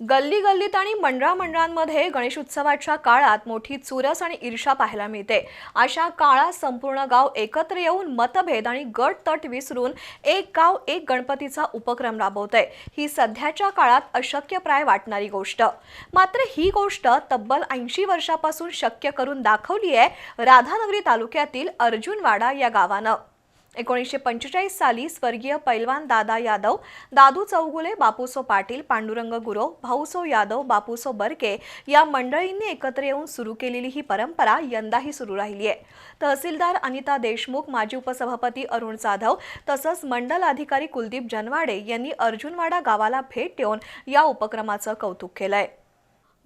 गल्ली गल्लीत आणि मंडळा मंडळांमध्ये गणेशोत्सवाच्या काळात मोठी चुरस आणि ईर्षा पाहायला मिळते. अशा काळात संपूर्ण गाव एकत्र येऊन मतभेद आणि गट तट विसरून एक गाव एक गणपतीचा उपक्रम राबवतंय. ही सध्याच्या काळात अशक्यप्राय वाटणारी गोष्ट. मात्र ही गोष्ट तब्बल ऐंशी वर्षापासून शक्य करून दाखवली आहे राधानगरी तालुक्यातील अर्जुनवाडा या गावानं. एकोणीसशे पंचेचाळीस साली स्वर्गीय पैलवान दादा यादव दादू चौगुले बापूसो पाटील पांडुरंग गुरव भाऊसो यादव बापूसो बर्के या मंडळींनी एकत्र येऊन सुरू केलेली ही परंपरा यंदाही सुरू राहिली आहे. तहसीलदार अनिता देशमुख माजी उपसभापती अरुण जाधव तसंच मंडल अधिकारी कुलदीप जनवाडे यांनी अर्जुनवाडा गावाला भेट देऊन या उपक्रमाचं कौतुक केलंय.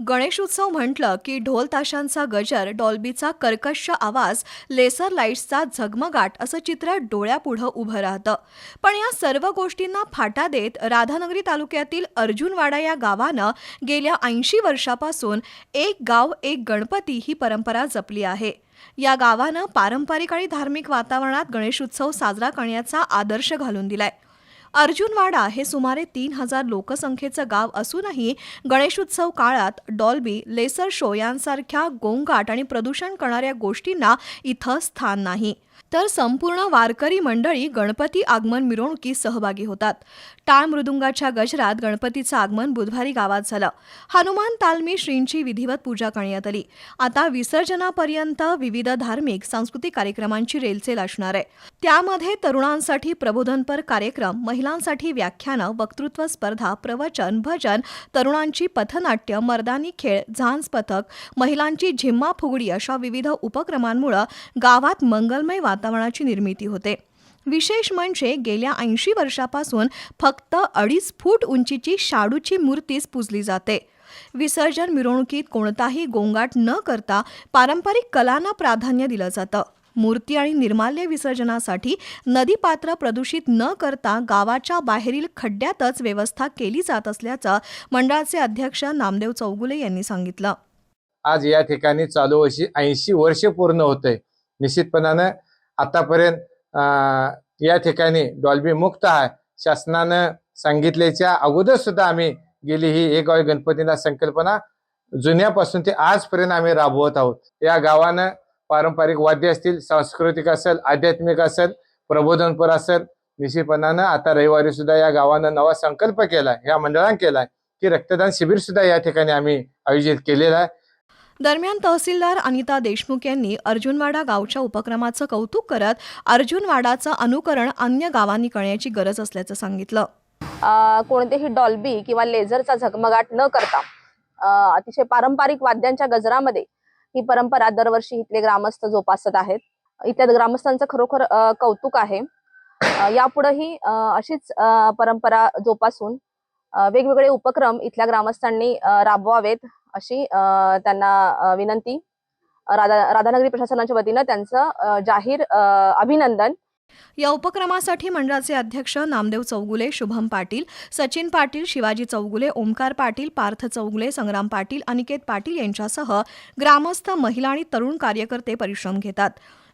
गणेशोत्सव म्हटलं की ढोल ताशांचा गजर डॉल्बीचा कर्कश आवाज लेसर लाईट्सचा झगमगाट असं चित्र डोळ्यापुढं उभं राहतं. पण या सर्व गोष्टींना फाटा देत राधानगरी तालुक्यातील अर्जुनवाडा या गावानं गेल्या ऐंशी वर्षापासून एक गाव एक गणपती ही परंपरा जपली आहे. या गावानं पारंपरिक आणि धार्मिक वातावरणात गणेशोत्सव साजरा करण्याचा आदर्श घालून दिलाय. अर्जुनवाडा हे सुमारे तीन हजार लोकसंख्येचं गाव असूनही गणेशोत्सव काळात डॉल्बी लेसर शो यांसारख्या गोंगाट आणि प्रदूषण करणाऱ्या गोष्टींना इथं स्थान नाही. तर संपूर्ण वारकरी मंडळी गणपती आगमन मिरवणुकीत सहभागी होतात. टाळ मृदुंगाच्या गजरात गणपतीचं आगमन बुधवारी गावात झालं. हनुमान तालमी श्रींची विधिवत पूजा करण्यात आली. आता विसर्जनापर्यंत विविध धार्मिक सांस्कृतिक कार्यक्रमांची रेलचेल असणार आहे. त्यामध्ये तरुणांसाठी प्रबोधनपर कार्यक्रम महिलांसाठी व्याख्यानं वक्तृत्व स्पर्धा प्रवचन भजन तरुणांची पथनाट्य मर्दानी खेळ झांज पथक महिलांची झिम्मा फुगडी अशा विविध उपक्रमांमुळे गावात मंगलमय वातावरणाची निर्मिती होते. विशेष म्हणजे गेल्या ऐंशी वर्षापासून फक्त अडीच फूट उंचीची शाडूची मूर्तीच पूजली जाते. विसर्जन मिरवणुकीत कोणताही गोंगाट न करता पारंपरिक कलांना प्राधान्य दिलं जातं. मूर्ती आणि निर्माल्य विसर्जनासाठी नदीपात्र प्रदूषित न करता गावाच्या बाहेरील खड्ड्यातच व्यवस्था केली जात असल्याचं मंडळाचे अध्यक्ष नामदेव चौगुले यांनी सांगितलं. आज या ठिकाणी चालू वर्षी ऐंशी वर्ष पूर्ण होते. निश्चितपणानं आतापर्यंत या ठिकाणी डॉल्बी मुक्त आहे. शासनानं सांगितल्याच्या अगोदर सुद्धा आम्ही गेली ही एक गावी गणपतीला संकल्पना. जुन्यापासून ते आजपर्यंत आम्ही राबवत आहोत. या गावानं पारंपरिक वाद्य असतील सांस्कृतिक असेल आध्यात्मिक असेल प्रबोधनपर असेल निश्चितपणानं आता रविवारी सुद्धा या गावानं नवा संकल्प केला या मंडळानं केलाय की रक्तदान शिबिर सुद्धा या ठिकाणी आम्ही आयोजित केलेलं आहे. दरम्यान तहसीलदार अनिता देशमुख यांनी अर्जुनवाडा गावच्या उपक्रमाचं कौतुक करत अर्जुनवाडाचं अनुकरण अन्य गावांनी करण्याची गरज असल्याचं सांगितलं. कोणतेही डॉल्बी किंवा लेझरचा झगमगाट न करता अतिशय पारंपरिक वाद्यांच्या गजरामध्ये ही परंपरा दरवर्षी इथले ग्रामस्थ जोपासत आहेत. इथल्या ग्रामस्थांचं खरोखर कौतुक आहे. यापुढेही अशीच परंपरा जोपासून वेगवेगळे उपक्रम इथल्या ग्रामस्थांनी राबवावेत. अशी त्यांना विनंती. राधा राधानगरी प्रशासनाच्या वतीनं त्यांचं जाहीर अभिनंदन. या उपक्रमासाठी मंडळाचे अध्यक्ष नामदेव चौगुले शुभम पाटील सचिन पाटील शिवाजी चौगुले ओमकार पाटील पार्थ चौगुले संग्राम पाटील अनिकेत पाटील यांच्यासह ग्रामस्थ महिला आणि तरुण कार्यकर्ते परिश्रम घेतात.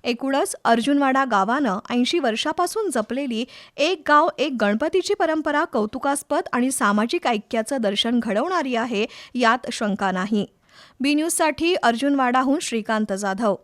एकूणच अर्जुनवाडा गावानं ऐंशी वर्षापासून जपलेली एक गाव एक गणपतीची परंपरा कौतुकास्पद आणि सामाजिक ऐक्याचं दर्शन घडवणारी आहे यात शंका नाही. बी न्यूजसाठी अर्जुनवाडाहून श्रीकांत जाधव